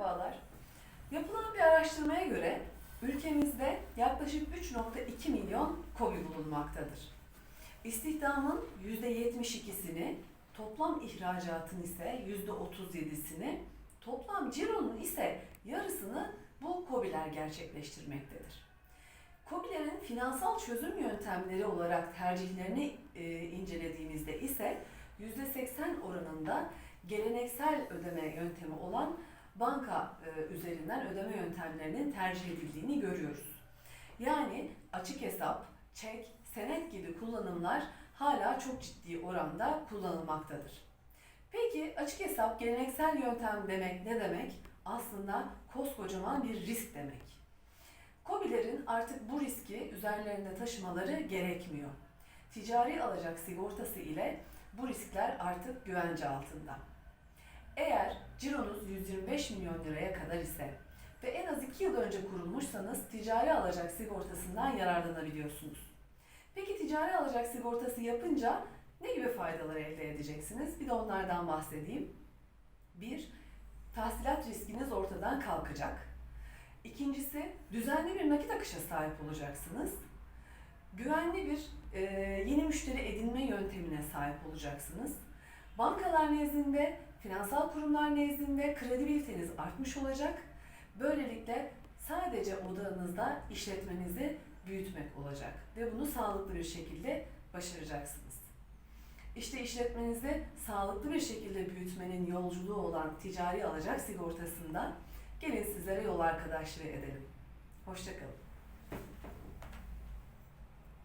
Merhabalar. Yapılan bir araştırmaya göre ülkemizde yaklaşık 3.2 milyon KOBİ bulunmaktadır. İstihdamın %72'sini, toplam ihracatın ise %37'sini, toplam cironun ise yarısını bu KOBİ'ler gerçekleştirmektedir. KOBİ'lerin finansal çözüm yöntemleri olarak tercihlerini e, incelediğimizde ise %80 oranında geleneksel ödeme yöntemi olan banka e, üzerinden ödeme yöntemlerinin tercih edildiğini görüyoruz. Yani açık hesap, çek, senet gibi kullanımlar hala çok ciddi oranda kullanılmaktadır. Peki açık hesap geleneksel yöntem demek ne demek? Aslında koskocaman bir risk demek. KOBİ'lerin artık bu riski üzerlerinde taşımaları gerekmiyor. Ticari alacak sigortası ile bu riskler artık güvence altında. Eğer cironuz 125 milyon liraya kadar ise ve en az 2 yıl önce kurulmuşsanız ticari alacak sigortasından yararlanabiliyorsunuz. Peki ticari alacak sigortası yapınca ne gibi faydalar elde edeceksiniz? Bir de onlardan bahsedeyim. Bir, tahsilat riskiniz ortadan kalkacak. İkincisi, düzenli bir nakit akışa sahip olacaksınız. Güvenli bir e, yeni müşteri edinme yöntemine sahip olacaksınız. Bankalar nezdinde, finansal kurumlar nezdinde kredibiliteniz artmış olacak. Böylelikle sadece odağınızda işletmenizi büyütmek olacak ve bunu sağlıklı bir şekilde başaracaksınız. İşte işletmenizi sağlıklı bir şekilde büyütmenin yolculuğu olan ticari alacak sigortasında gelin sizlere yol arkadaşlığı edelim. Hoşçakalın.